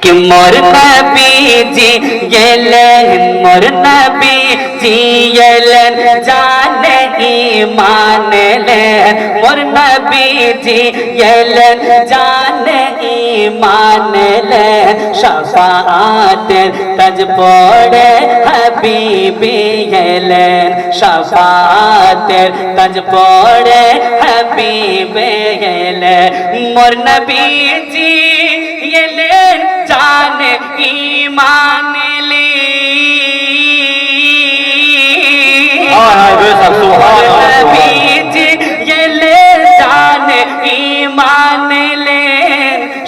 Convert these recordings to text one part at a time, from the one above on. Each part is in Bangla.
कि मोर नबी जी गेलन मोर नबी जी गेलन जान ईमान लेन मोर नबी जी गेलन जान ईमान लेन शफात तज पड़े हबीबी गेलन शफात तज पड़े हबीबे गेलन मोर नबी जी गेलन মানলি? বীজ গেলে জান ইমানলে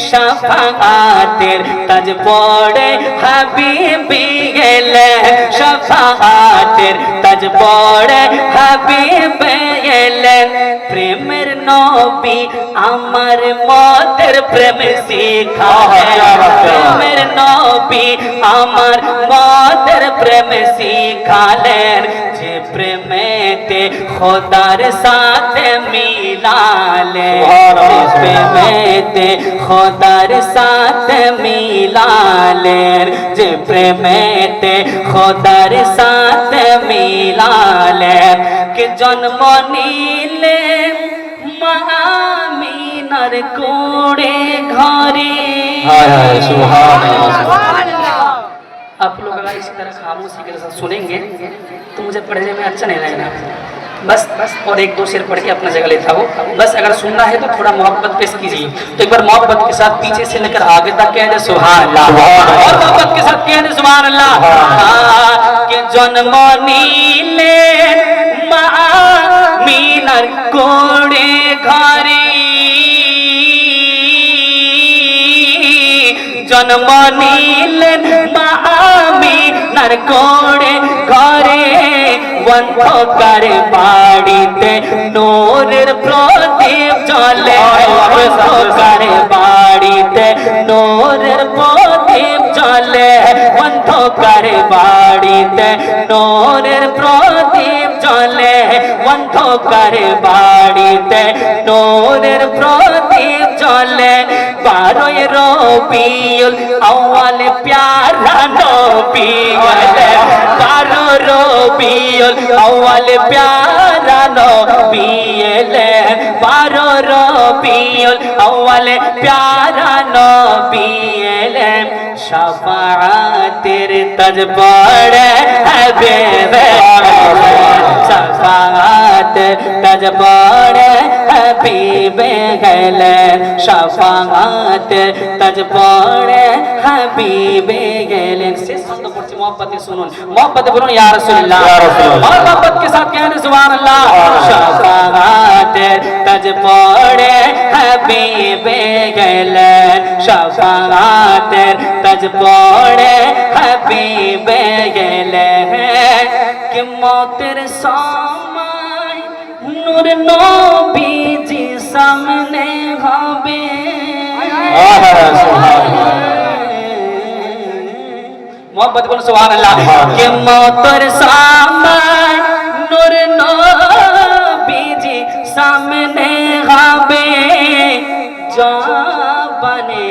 সফাতের তাজ পড়ে হাবিবি গেলে সফাতের তাজ পড়ে হাবিবি গেলেন तज पड़े हबीबी गेले शफाआतेर तज पड़े हबीबी গেলে প্রেমের নবী আমার মতের প্রেম শিখালেন প্রেমের নবী আমার মতের প্রেম শিখালেন যে প্রেমেতে খোদার সাথে মিলালে প্রেমেতে খোদার সাথে মিলালেন যে প্রেমেতে খোদার সাথে মিলালেন কে জন্ম নিলেন ہر کوڑے گھارے ہائے ہائے سبحان اللہ آپ لوگ اگر اسی طرح خاموشی کے ساتھ سنیں گے تو مجھے پڑھنے میں اچھا نہیں لگنا بس بس اور ایک دو شیر پڑھ کے اپنا جگہ لیتا ہو بس اگر سننا ہے تو تھوڑا محبت پیش کیجیے تو ایک بار محبت کے ساتھ پیچھے سے لے کر آگے تک کہہ دے سبحان اللہ اور محبت کے ساتھ کہہ دے سبحان اللہ کہ جن جنمانی نے مینر کوڑے জন্ম নিলেন মা মিনার কোড়ে ঘরে, অন্ধকার বাড়িতে নোরের প্রদীপ জ্বলে, অন্ধকার বাড়িতে নোরের প্রদীপ জ্বলে, অন্ধকার বাড়িতে নোরের প্রদীপ জ্বলে, অন্ধকার বাড়িতে নোরের প্রদীপ জ্বলে। বারোই রবিউল আউয়াল, প্যারা নবী গেলে বারো রবিউল আউয়াল, প্যারা নবী এলে বারো রবিউল আউয়াল, প্যারা নবী এলে শফাআতের তজ পড়ে হবে। শফাআত شفاعت تجبار حبیب گل شفاعت تجبار حبیب گل محبت سنون یا رسول اللہ۔ اور محبت کے ساتھ کہنے زبان اللہ۔ شفاعت تجبار حبیب گل شفاعت تجبار حبیب گل کہ موت رسان নূর নবীজি সামনে হবে। মোহাম্মদ বলুন সুবহান আল্লাহ কে মতর সামান নূর নবীজি সামনে হবে। জবানে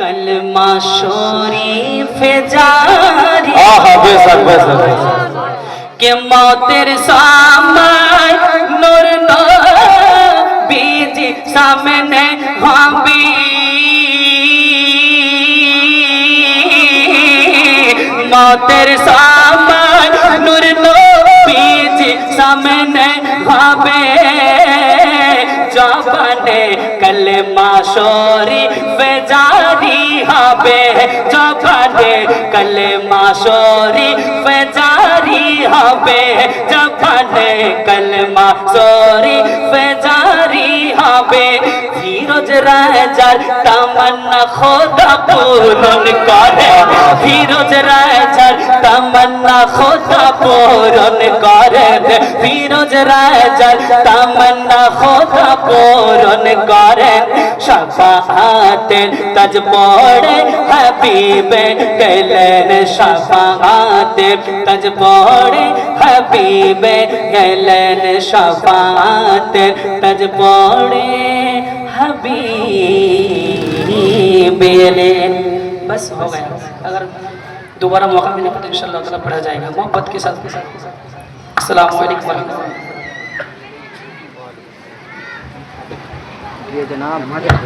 কলমা শরীফ জারি। আহা বেশক বেশক কে মতর সামান সামনে হবে। মতের সামান নূর নবীজ সামনে হবে। জবানে কলমা শরি ফেজারি হবে। জবানে কলমা শরি ফেজারি হবে। জবানে কলমা শরি রাজার তামান্না খোদা পূরণ করে। ফিরোজ রাজার তামান্না খোদা পূরণ করে। ফিরোজ রাজার তামান্না খোদা পূরণ করে। শফাআতের তাজ পড়ে হাবিবে গেলেন। শফাআতের তাজ পড়ে হাবিবে গেলেন। শফাআতের তাজ পড়ে حبیب بس ہو گیا اگر دوبارہ موقع ملے گا تو ان شاء اللہ تعالیٰ پڑھا جائے گا۔ محبت کے ساتھ۔ السلام علیکم ورحمۃ اللہ۔ جناب